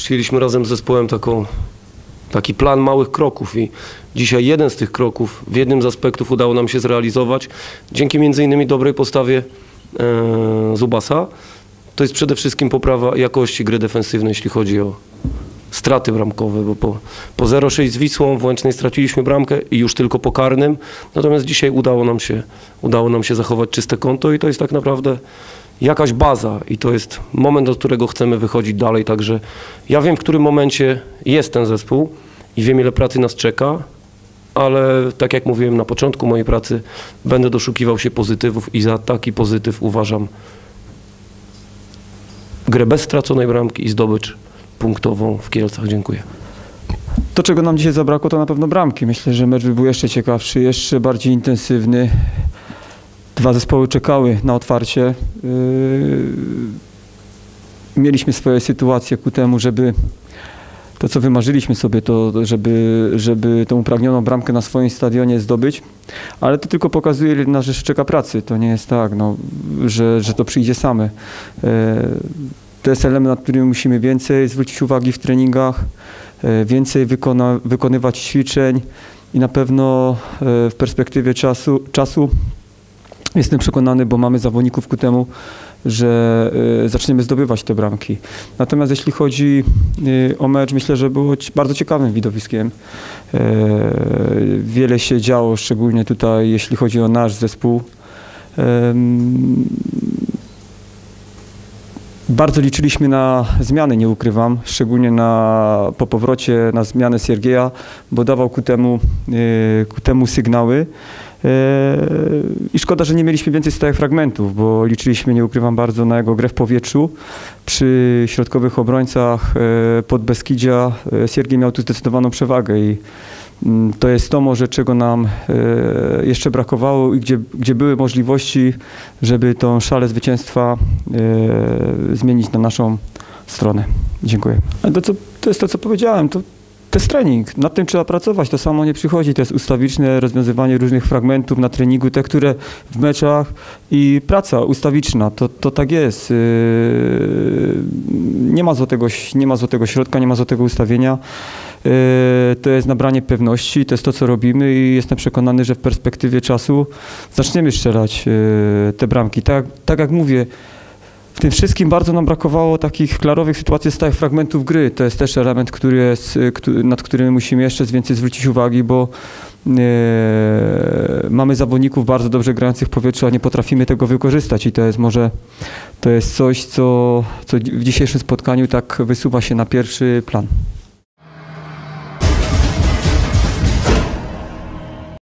przyjęliśmy razem z zespołem taką, taki plan małych kroków i dzisiaj jeden z tych kroków w jednym z aspektów udało nam się zrealizować dzięki między innymi dobrej postawie e, Zubasa. To jest przede wszystkim poprawa jakości gry defensywnej, jeśli chodzi o straty bramkowe, bo po, po 0-6 z Wisłą w Łęcznej straciliśmy bramkę i już tylko po karnym, natomiast dzisiaj udało nam się, udało nam się zachować czyste konto i to jest tak naprawdę jakaś baza i to jest moment, od którego chcemy wychodzić dalej, także ja wiem, w którym momencie jest ten zespół i wiem, ile pracy nas czeka, ale tak jak mówiłem na początku mojej pracy, będę doszukiwał się pozytywów i za taki pozytyw uważam grę bez straconej bramki i zdobycz punktową w Kielcach. Dziękuję. To, czego nam dzisiaj zabrakło, to na pewno bramki. Myślę, że mecz by był jeszcze ciekawszy, jeszcze bardziej intensywny. Dwa zespoły czekały na otwarcie. Yy, Mieliśmy swoje sytuacje ku temu, żeby to, co wymarzyliśmy sobie, to żeby, żeby tą upragnioną bramkę na swoim stadionie zdobyć, ale to tylko pokazuje, ile nas czeka pracy. To nie jest tak, no, że, że to przyjdzie same. Yy, To jest element, na który musimy więcej zwrócić uwagi w treningach, e, więcej wykona, wykonywać ćwiczeń i na pewno w perspektywie czasu, czasu jestem przekonany, bo mamy zawodników ku temu, że e, zaczniemy zdobywać te bramki. Natomiast jeśli chodzi e, o mecz, myślę, że było bardzo ciekawym widowiskiem. E, Wiele się działo, szczególnie tutaj, jeśli chodzi o nasz zespół. Bardzo liczyliśmy na zmiany, nie ukrywam, szczególnie na, po powrocie na zmianę Siergieja, bo dawał ku temu, e, ku temu sygnały. E, I szkoda, że nie mieliśmy więcej stałych fragmentów, bo liczyliśmy, nie ukrywam, bardzo na jego grę w powietrzu. Przy środkowych obrońcach e, pod Beskidzia Siergiej miał tu zdecydowaną przewagę i to jest to może, czego nam e, jeszcze brakowało i gdzie, gdzie były możliwości, żeby tą szalę zwycięstwa e, zmienić na naszą stronę. Dziękuję. To, co, to jest to, co powiedziałem. To, to jest trening. Nad tym trzeba pracować. To samo nie przychodzi. To jest ustawiczne rozwiązywanie różnych fragmentów na treningu, te, które w meczach i praca ustawiczna. To, to tak jest. Yy, Nie ma, złotego, nie ma złotego środka, nie ma złotego ustawienia. Yy, To jest nabranie pewności, to jest to, co robimy i jestem przekonany, że w perspektywie czasu zaczniemy strzelać yy, te bramki. Tak, tak jak mówię, tym wszystkim bardzo nam brakowało takich klarowych sytuacji, stałych fragmentów gry. To jest też element, który jest, y, nad którym musimy jeszcze więcej zwrócić uwagi, bo e, mamy zawodników bardzo dobrze grających w powietrzu, a nie potrafimy tego wykorzystać i to jest może to jest coś, co, co w dzisiejszym spotkaniu tak wysuwa się na pierwszy plan.